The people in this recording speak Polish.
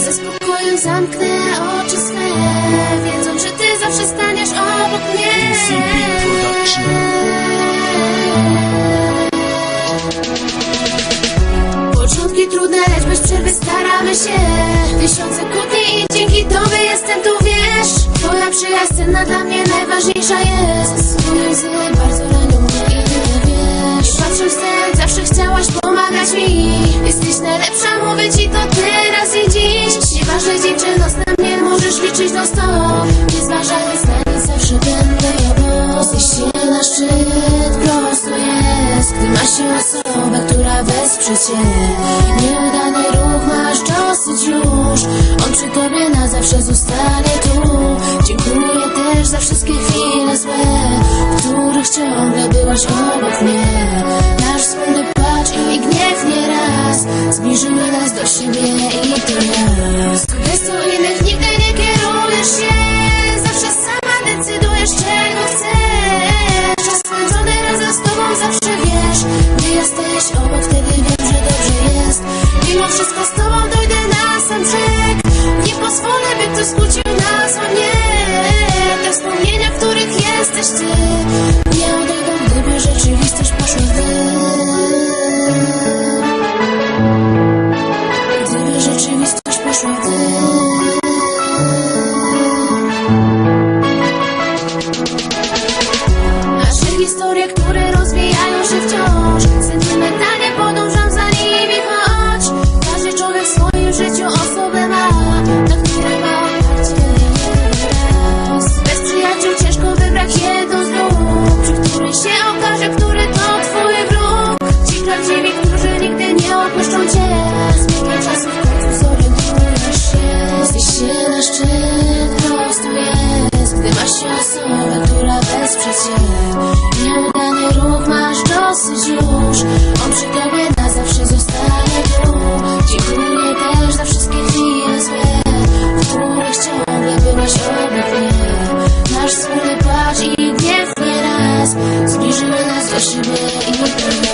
Piękne oczy swe. Wiedzą, że ty zawsze staniesz obok mnie. Początki trudne, lecz bez przerwy staramy się. Tysiące kłótni i dzięki tobie jestem tu, wiesz. Twoja przyjaźń cenna dla mnie najważniejsza jest. Twoje łzy bardzo ranią mnie i tyle wiesz. Patrząc wstecz, zawsze chciałaś pomagać mi. Jesteś najlepsza, no stop Nie zważaj, nic zawsze będę obok Jesteś na szczyt, prosto jest. Gdy ma się osobę, która wesprze cię. Nieudany ruch masz dosyć już. On przy tobie na zawsze zostanie tu. Dziękuję też za wszystkie chwile złe W których ciągle byłaś obok mnie. Nasz wspólny Thank you. przeciele Ile nieruch masz dosyć już. On przy na zawsze zostanie tu. Dziękuję też za wszystkie chwile W których ciągle byłaś obok Nasz wspólny płacz i gniew raz Zbliżymy nas do siebie i odbędziemy